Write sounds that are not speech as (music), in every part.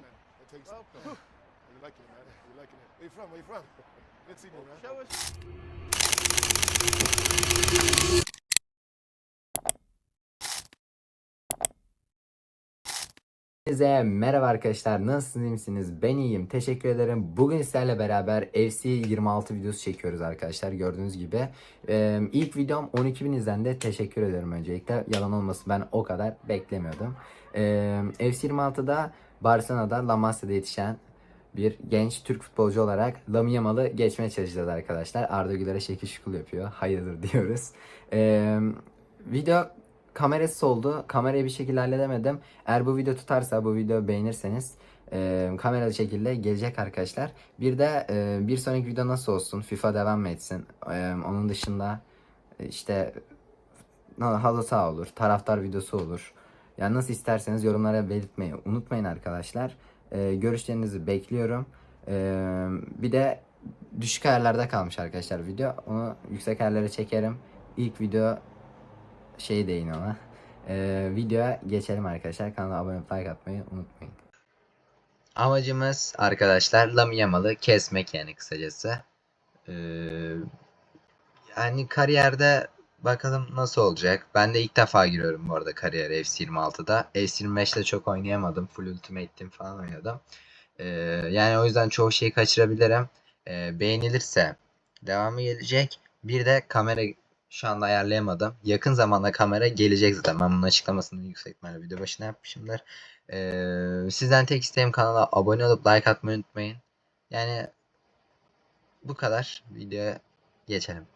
man. I tell you something. You liking it, man. You liking it. Where you from? Where you from? Good seeing you, man. Show us. Herkese merhaba arkadaşlar nasılsınız iyi misiniz ben iyiyim teşekkür ederim bugün sizlerle beraber FC 26 videosu çekiyoruz arkadaşlar gördüğünüz gibi Ee, ilk videom 12.000 izlendi teşekkür ederim öncelikle yalan olmasın ben o kadar beklemiyordum Ee, FC 26'da Barcelona'da La Masia'da yetişen bir genç Türk futbolcu olarak Lamine Yamal'ı geçmeye çalışacağız arkadaşlar Arda Güler'e şekil şukul yapıyor hayırdır diyoruz Ee, video kamerası oldu. Kamerayı bir şekilde halledemedim. Eğer bu video tutarsa, bu video beğenirseniz e, kameralı şekilde gelecek arkadaşlar. Bir de e, bir sonraki video nasıl olsun? FIFA devam mı etsin? E, onun dışında işte halı saha olur, taraftar videosu olur. Yani nasıl isterseniz yorumlara belirtmeyi unutmayın arkadaşlar. E, görüşlerinizi bekliyorum. E, bir de düşük ayarlarda kalmış arkadaşlar video. Onu yüksek ayarlara çekerim. İlk video şey deyin ona. Ee, videoya geçelim arkadaşlar. Kanala abone olup like atmayı unutmayın. Amacımız arkadaşlar Lamine Yamal'ı kesmek yani kısacası. Ee, yani kariyerde bakalım nasıl olacak. Ben de ilk defa giriyorum bu arada kariyere FC26'da. FC25'te çok oynayamadım. Full Ultimate falan oynadım. Ee, yani o yüzden çoğu şeyi kaçırabilirim. Ee, beğenilirse devamı gelecek. Bir de kamera şu anda ayarlayamadım. Yakın zamanda kamera gelecek zaten. Ben bunun açıklamasını yüksek ihtimalle video başına yapmışımdır. Ee, sizden tek isteğim kanala abone olup like atmayı unutmayın. Yani bu kadar. Videoya geçelim.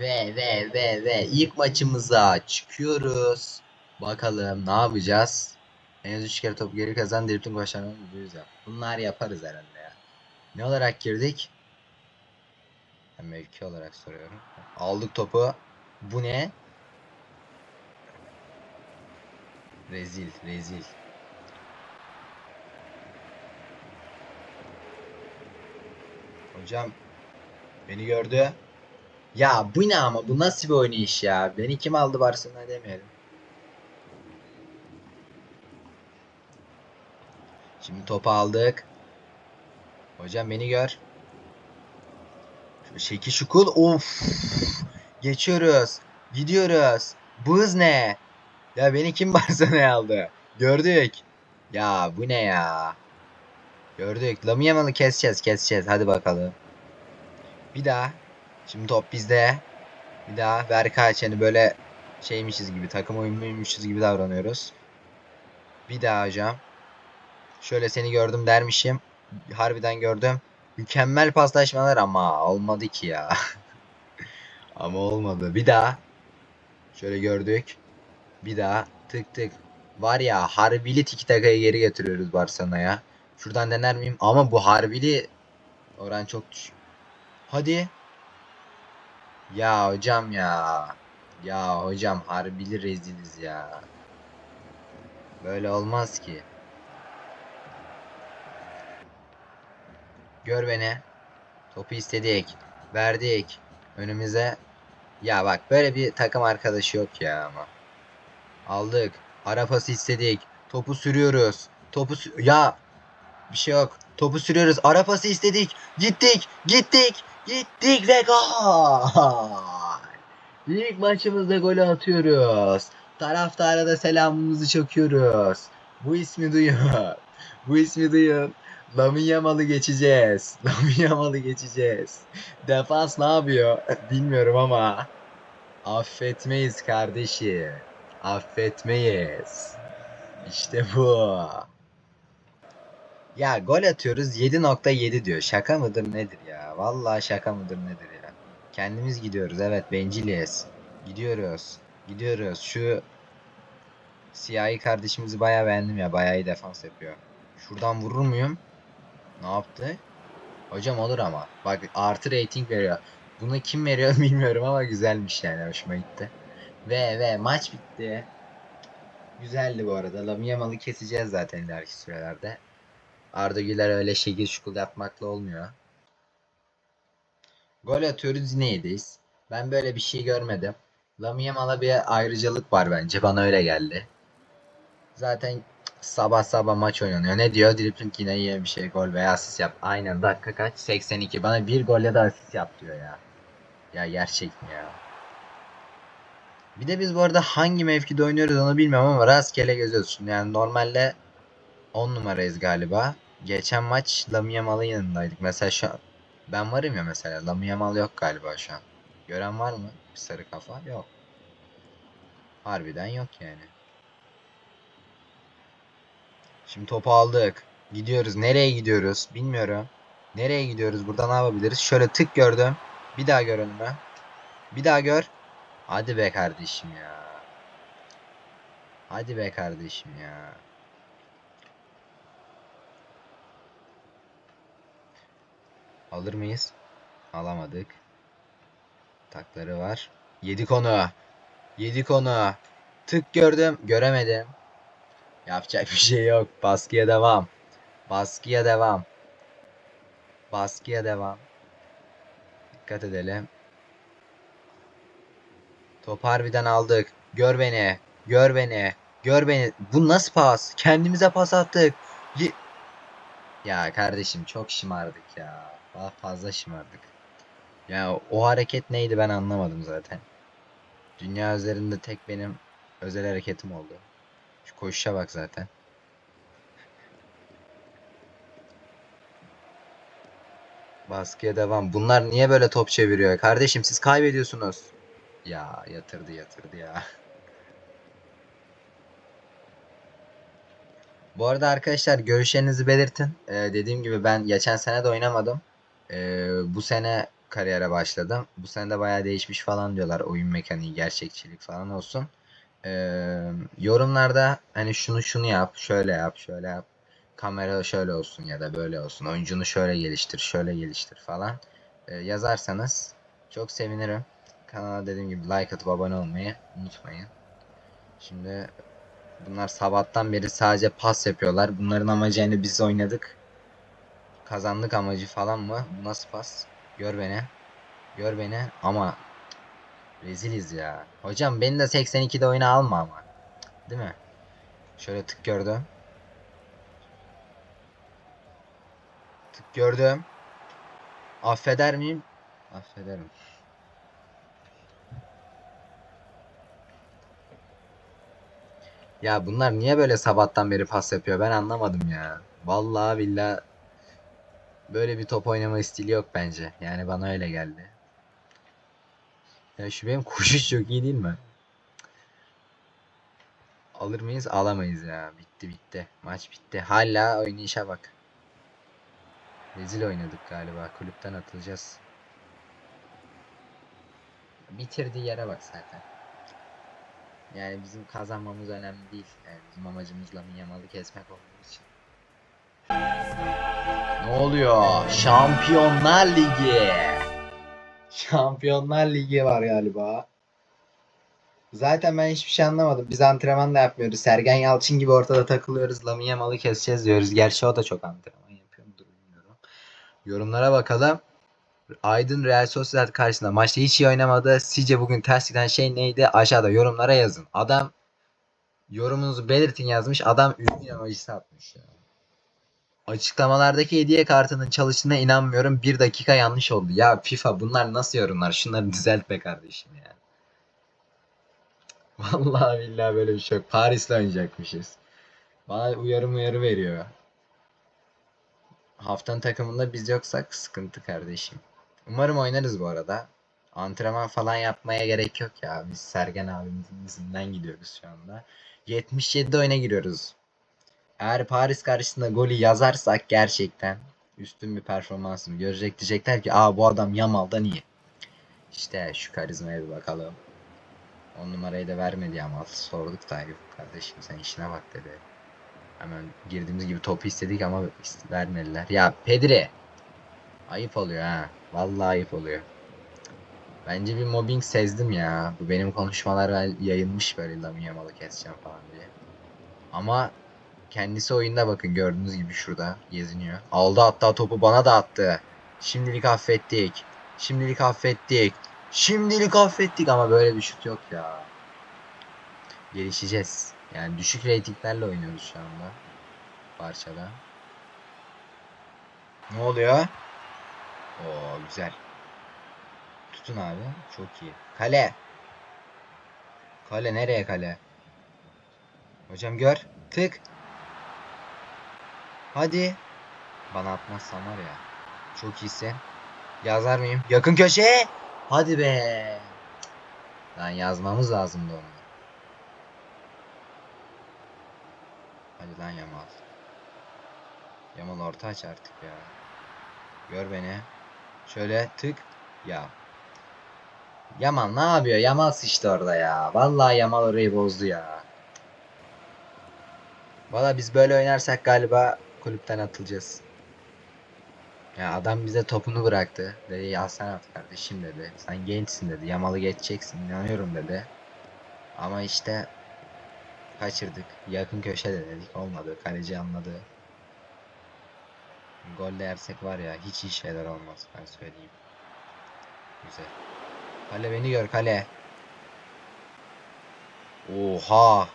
Ve ve ve ve ilk maçımıza çıkıyoruz. Bakalım ne yapacağız? En az 3 kere top geri kazan dripling başarmanın yüz yap. Bunlar yaparız herhalde ya. Ne olarak girdik? Ben mevki olarak soruyorum. Aldık topu. Bu ne? Rezil, rezil. Hocam beni gördü. Ya bu ne ama bu nasıl bir oynayış ya? Beni kim aldı Barcelona demeyelim. Şimdi topu aldık. Hocam beni gör. Şeki şukul. Of. Geçiyoruz. Gidiyoruz. Bu hız ne? Ya beni kim (laughs) Barcelona'ya aldı? Gördük. Ya bu ne ya? Gördük. Lamine Yamal'ı keseceğiz keseceğiz. Hadi bakalım. Bir daha. Şimdi top bizde. Bir daha. Ver kaçeni böyle şeymişiz gibi. Takım oyunluymuşuz gibi davranıyoruz. Bir daha hocam. Şöyle seni gördüm dermişim. Harbiden gördüm. Mükemmel paslaşmalar ama olmadı ki ya. (laughs) ama olmadı. Bir daha. Şöyle gördük. Bir daha. Tık tık. Var ya harbili tiki takayı geri getiriyoruz Barcelona'ya. Şuradan dener miyim? Ama bu harbili oran çok düşük. Hadi. Ya hocam ya. Ya hocam harbili reziliz ya. Böyle olmaz ki. Gör beni. Topu istedik. Verdik. Önümüze. Ya bak böyle bir takım arkadaşı yok ya ama. Aldık. Ara pası istedik. Topu sürüyoruz. Topu sü- ya bir şey yok. Topu sürüyoruz. Ara pası istedik. Gittik. Gittik. Gittik ve gol. İlk maçımızda golü atıyoruz. Taraftara da selamımızı çakıyoruz. Bu ismi duyun. Bu ismi duyun. Lamine Yamal'ı geçeceğiz. (laughs) Lamine Yamal'ı geçeceğiz. Defans ne yapıyor? (laughs) Bilmiyorum ama. Affetmeyiz kardeşim. Affetmeyiz. İşte bu. Ya gol atıyoruz 7.7 diyor. Şaka mıdır nedir ya? Vallahi şaka mıdır nedir ya? Kendimiz gidiyoruz evet benciliyiz. Gidiyoruz. Gidiyoruz. Şu siyahi kardeşimizi bayağı beğendim ya. Bayağı iyi defans yapıyor. Şuradan vurur muyum? Ne yaptı? Hocam olur ama. Bak artı rating veriyor. Bunu kim veriyor (laughs) bilmiyorum ama güzelmiş yani hoşuma gitti. Ve ve maç bitti. Güzeldi bu arada. Lamine Yamal'ı keseceğiz zaten ileriki sürelerde. Arda Güler öyle şekil şukul yapmakla olmuyor. Gol atıyoruz yine yedeyiz. Ben böyle bir şey görmedim. Lamine Yamal'a bir ayrıcalık var bence. Bana öyle geldi. Zaten Sabah sabah maç oynanıyor. Ne diyor? Dribbling yine iyi bir şey gol veya asist yap. Aynen dakika kaç? 82. Bana bir gol ya da asist yap diyor ya. Ya gerçek mi ya? Bir de biz bu arada hangi mevkide oynuyoruz onu bilmiyorum ama rastgele geziyoruz. Şimdi yani normalde 10 numarayız galiba. Geçen maç Lamine yanındaydık. Mesela şu an ben varım ya mesela. Lamine Yamal yok galiba şu an. Gören var mı? Bir sarı kafa. Yok. Harbiden yok yani. Şimdi topu aldık. Gidiyoruz. Nereye gidiyoruz? Bilmiyorum. Nereye gidiyoruz? Burada ne yapabiliriz? Şöyle tık gördüm. Bir daha gör önüme. Bir daha gör. Hadi be kardeşim ya. Hadi be kardeşim ya. Alır mıyız? Alamadık. Takları var. Yedik onu. Yedik onu. Tık gördüm. Göremedim. Yapacak bir şey yok. Baskıya devam. Baskıya devam. Baskıya devam. Dikkat edelim. Top harbiden aldık. Gör beni. Gör beni. Gör beni. Bu nasıl pas? Kendimize pas attık. Ye- ya kardeşim çok şımardık ya. Daha fazla şımardık. Ya o hareket neydi ben anlamadım zaten. Dünya üzerinde tek benim özel hareketim oldu. Şu koşuşa bak zaten. Baskıya devam. Bunlar niye böyle top çeviriyor? Kardeşim siz kaybediyorsunuz. Ya yatırdı yatırdı ya. Bu arada arkadaşlar görüşlerinizi belirtin. Ee, dediğim gibi ben geçen sene de oynamadım. Ee, bu sene kariyere başladım. Bu sene de bayağı değişmiş falan diyorlar. Oyun mekaniği, gerçekçilik falan olsun. Ee, yorumlarda hani şunu şunu yap, şöyle yap, şöyle yap. Kamera şöyle olsun ya da böyle olsun. Oyuncunu şöyle geliştir, şöyle geliştir falan. Ee, yazarsanız çok sevinirim. Kanala dediğim gibi like atıp abone olmayı unutmayın. Şimdi bunlar sabahtan beri sadece pas yapıyorlar. Bunların amacı hani biz oynadık. Kazandık amacı falan mı? Nasıl pas? Gör beni. Gör beni ama reziliz ya. Hocam beni de 82'de oyuna alma ama. Değil mi? Şöyle tık gördüm. Tık gördüm. Affeder miyim? Affederim. Ya bunlar niye böyle sabahtan beri pas yapıyor ben anlamadım ya. Vallahi billahi böyle bir top oynama stili yok bence. Yani bana öyle geldi. Ya şu benim (laughs) koşuş çok iyi değil mi? Alır mıyız? Alamayız ya. Bitti bitti. Maç bitti. Hala oynayışa bak. Rezil oynadık galiba. Kulüpten atılacağız. Bitirdiği yere bak zaten. Yani bizim kazanmamız önemli değil. Yani bizim amacımız Lamine Yamal'ı kesmek olduğu için. Ne oluyor? Şampiyonlar Ligi. Şampiyonlar Ligi var galiba. Zaten ben hiçbir şey anlamadım. Biz antrenman da yapmıyoruz. Sergen Yalçın gibi ortada takılıyoruz. Lamine Yamal'ı keseceğiz diyoruz. Gerçi o da çok antrenman yapıyor mudur bilmiyorum. Yorumlara bakalım. Aydın Real Sociedad karşısında maçta hiç iyi oynamadı. Sizce bugün ters giden şey neydi? Aşağıda yorumlara yazın. Adam yorumunuzu belirtin yazmış. Adam ünlü emojisi atmış ya. Açıklamalardaki hediye kartının çalıştığına inanmıyorum. Bir dakika yanlış oldu. Ya FIFA bunlar nasıl yorumlar? Şunları düzelt be kardeşim ya. (laughs) Vallahi billahi böyle bir şey yok. Paris'le oynayacakmışız. Bana uyarı uyarı veriyor. Haftanın takımında biz yoksak sıkıntı kardeşim. Umarım oynarız bu arada. Antrenman falan yapmaya gerek yok ya. Biz Sergen abimizin izinden gidiyoruz şu anda. 77'de oyuna giriyoruz. Eğer Paris karşısında golü yazarsak gerçekten üstün bir performansını görecek diyecekler ki aa bu adam Yamal'dan iyi. İşte şu karizmaya bir bakalım. 10 numarayı da vermedi Yamal. Sorduk da yok kardeşim sen işine bak dedi. Hemen girdiğimiz gibi topu istedik ama vermediler. Ya Pedri. Ayıp oluyor ha. Vallahi ayıp oluyor. Bence bir mobbing sezdim ya. Bu benim konuşmalar yayılmış böyle Lamine Yamal'ı keseceğim falan diye. Ama kendisi oyunda bakın gördüğünüz gibi şurada geziniyor. Aldı hatta topu bana da attı. Şimdilik affettik. Şimdilik affettik. Şimdilik affettik ama böyle bir şut yok ya. Gelişeceğiz. Yani düşük reytinglerle oynuyoruz şu anda. Parçada. Ne oluyor? Oo güzel. Tutun abi. Çok iyi. Kale. Kale nereye kale? Hocam gör. Tık. Hadi. Bana atmazsan var ya. Çok iyisin. Yazar mıyım? Yakın köşe. Hadi be. Lan yazmamız lazımdı onu. Hadi lan Yamal. Yamal orta aç artık ya. Gör beni. Şöyle tık. Ya. Yamal ne yapıyor? Yamal sıçtı orada ya. Vallahi Yamal orayı bozdu ya. Valla biz böyle oynarsak galiba kulüpten atılacağız. Ya adam bize topunu bıraktı. Dedi ya sen at kardeşim dedi. Sen gençsin dedi. Yamal'ı geçeceksin. inanıyorum dedi. Ama işte kaçırdık. Yakın köşe de dedik. Olmadı. Kaleci anladı. Gol de yersek var ya hiç iyi şeyler olmaz. Ben söyleyeyim. Güzel. Kale beni gör kale. Oha.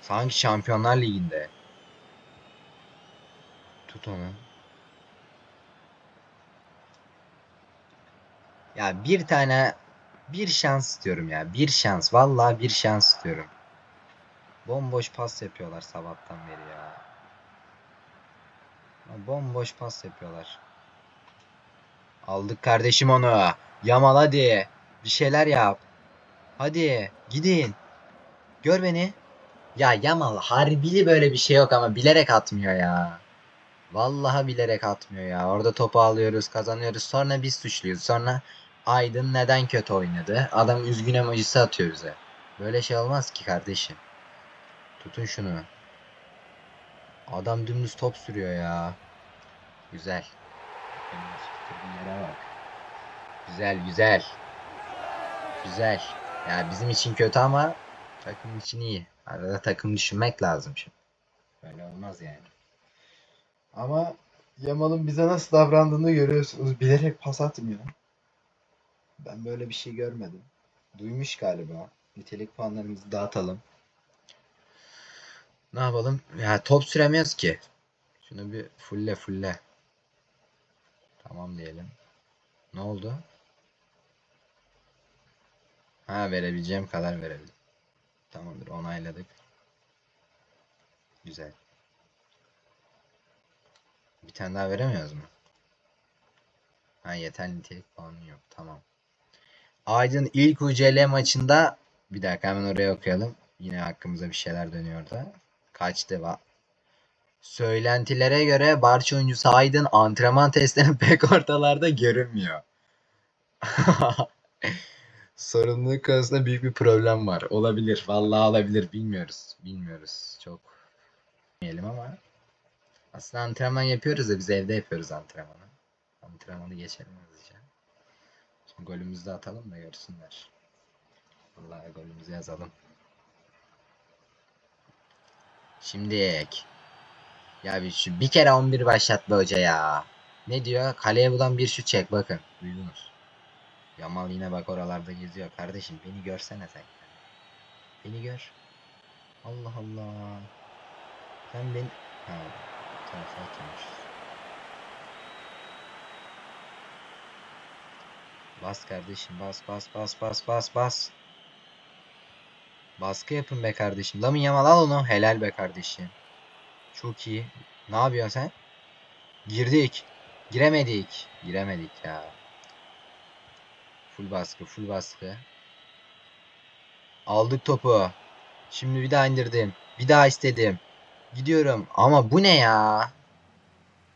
Sanki Şampiyonlar Ligi'nde. Tut onu. Ya bir tane bir şans istiyorum ya. Bir şans. Vallahi bir şans istiyorum. Bomboş pas yapıyorlar sabahtan beri ya. Bomboş pas yapıyorlar. Aldık kardeşim onu. Yamal hadi. Bir şeyler yap. Hadi gidin. Gör beni. Ya Yamal harbili böyle bir şey yok ama bilerek atmıyor ya. Vallahi bilerek atmıyor ya. Orada topu alıyoruz, kazanıyoruz. Sonra biz suçluyuz. Sonra Aydın neden kötü oynadı? Adam üzgün emojisi atıyor bize. Böyle şey olmaz ki kardeşim. Tutun şunu. Adam dümdüz top sürüyor ya. Güzel. Yere bak. Güzel güzel. Güzel. Ya bizim için kötü ama takım için iyi. Arada takım düşünmek lazım şimdi. Böyle olmaz yani. Ama Yamal'ın bize nasıl davrandığını görüyorsunuz. Bilerek pas atmıyor. Ben böyle bir şey görmedim. Duymuş galiba. Nitelik puanlarımızı dağıtalım. Ne yapalım? Ya top süremiyoruz ki. Şunu bir fulle fulle. Tamam diyelim. Ne oldu? Ha verebileceğim kadar verebilirim. Tamamdır onayladık. Güzel. Bir tane daha veremiyoruz mu? Ha yeter nitelik puanı yok. Tamam. Aydın ilk UCL maçında bir dakika hemen oraya okuyalım. Yine hakkımıza bir şeyler dönüyor da. Kaçtı va? Söylentilere göre Barça oyuncusu Aydın antrenman testlerinin (laughs) pek ortalarda görünmüyor. (laughs) Sorumluluk konusunda büyük bir problem var. Olabilir. Vallahi olabilir. Bilmiyoruz. Bilmiyoruz. Çok bilmeyelim ama aslında antrenman yapıyoruz da biz evde yapıyoruz antrenmanı. Antrenmanı geçelim hızlıca. Şimdi golümüzü de atalım da görsünler. Vallahi golümüzü yazalım. Şimdi ya bir, şu, bir kere 11 başlat be hoca ya. Ne diyor? Kaleye bulan bir şut çek bakın. Duydunuz. Yamal yine bak oralarda geziyor. Kardeşim beni görsene sen. Beni gör. Allah Allah. Sen beni... Ha, Bas kardeşim bas bas bas bas bas bas. Baskı yapın be kardeşim. Lamin Yamal al onu. Helal be kardeşim. Çok iyi. Ne yapıyorsun sen? Girdik. Giremedik. Giremedik ya. Full baskı, full baskı. Aldık topu. Şimdi bir daha indirdim. Bir daha istedim. Gidiyorum. Ama bu ne ya?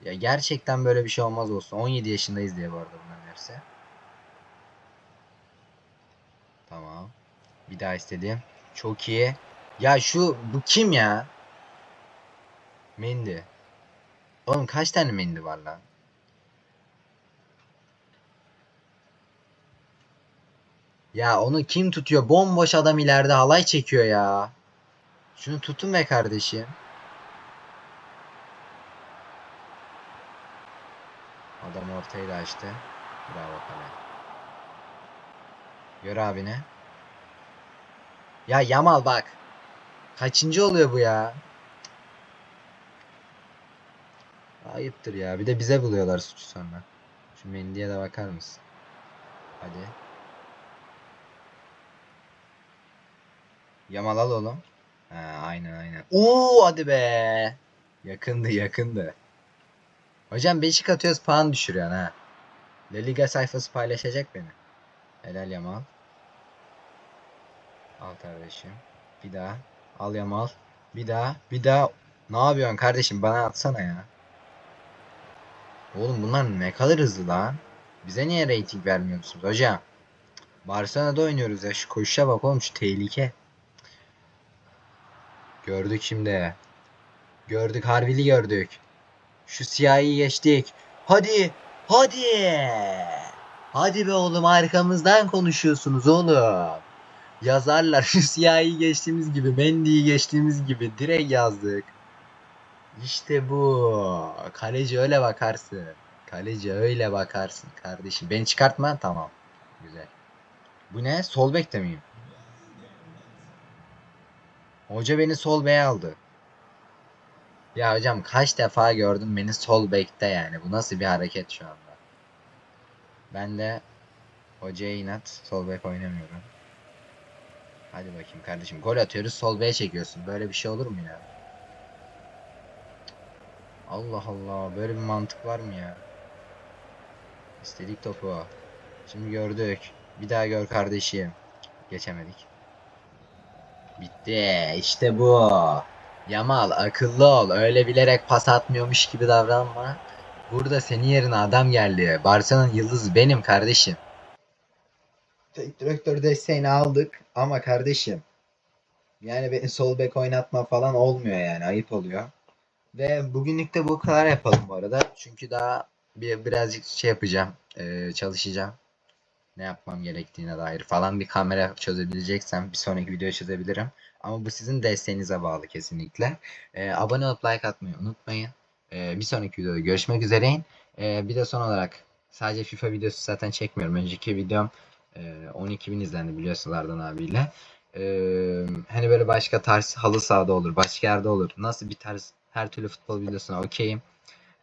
Ya gerçekten böyle bir şey olmaz olsun. 17 yaşındayız diye bu arada hepsi. Tamam. Bir daha istedim. Çok iyi. Ya şu bu kim ya? Mendy. Oğlum kaç tane Mendy var lan? Ya onu kim tutuyor? Bomboş adam ileride halay çekiyor ya. Şunu tutun be kardeşim. Adam ortayı da açtı. Bravo kale. Gör abine. Ya Yamal bak. Kaçıncı oluyor bu ya? Ayıptır ya. Bir de bize buluyorlar suçu sonra. Şu Mendy'ye de bakar mısın? Hadi. Yamal al oğlum. Ha, aynen aynen. Oo hadi be. Yakındı yakındı. Hocam beşik atıyoruz puan düşürüyorsun ha. La Liga sayfası paylaşacak beni. Helal Yamal. Al kardeşim. Bir daha. Al Yamal. Bir daha. Bir daha. Ne yapıyorsun kardeşim? Bana atsana ya. Oğlum bunlar ne kadar hızlı lan. Bize niye rating vermiyorsunuz hocam? Barcelona'da oynuyoruz ya. Şu koşuşa bak oğlum şu tehlike. Gördük şimdi. Gördük harbili gördük. Şu siyahi geçtik. Hadi. Hadi. Hadi be oğlum arkamızdan konuşuyorsunuz oğlum. Yazarlar (laughs) şu siyahi geçtiğimiz gibi, Mendy'yi geçtiğimiz gibi direkt yazdık. İşte bu. Kaleci öyle bakarsın. Kaleci öyle bakarsın kardeşim. Beni çıkartma tamam. Güzel. Bu ne? Sol bekte miyim? Hoca beni sol beye aldı. Ya hocam kaç defa gördüm beni sol bekte yani. Bu nasıl bir hareket şu anda? Ben de hocaya inat sol bek oynamıyorum. Hadi bakayım kardeşim. Gol atıyoruz sol beye çekiyorsun. Böyle bir şey olur mu ya? Allah Allah. Böyle bir mantık var mı ya? İstedik topu. Şimdi gördük. Bir daha gör kardeşim. Geçemedik. Bitti. İşte bu. Yamal akıllı ol. Öyle bilerek pas atmıyormuş gibi davranma. Burada senin yerine adam geldi. Barcelona'nın yıldızı benim kardeşim. Tek direktör desteğini aldık ama kardeşim yani beni sol bek oynatma falan olmuyor yani ayıp oluyor. Ve bugünlük de bu kadar yapalım bu arada. Çünkü daha bir birazcık şey yapacağım. eee, çalışacağım. Ne yapmam gerektiğine dair falan bir kamera çözebileceksem bir sonraki videoya çözebilirim. Ama bu sizin desteğinize bağlı kesinlikle. Eee, abone olup like atmayı unutmayın. Eee, bir sonraki videoda görüşmek üzere. Eee, bir de son olarak sadece FIFA videosu zaten çekmiyorum. Önceki videom eee 12.000 izlendi biliyorsunuz Ardan abiyle. Eee, hani böyle başka tarz halı sahada olur, başka yerde olur. Nasıl bir tarz her türlü futbol videosuna okeyim.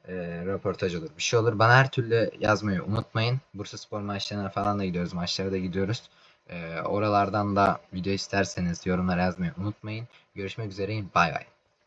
Eee röportaj olur, bir şey olur. Bana her türlü yazmayı unutmayın. Bursa Spor maçlarına falan da gidiyoruz, maçlara da gidiyoruz. Eee, oralardan da video isterseniz yorumlara yazmayı unutmayın. Görüşmek üzere, bay bay.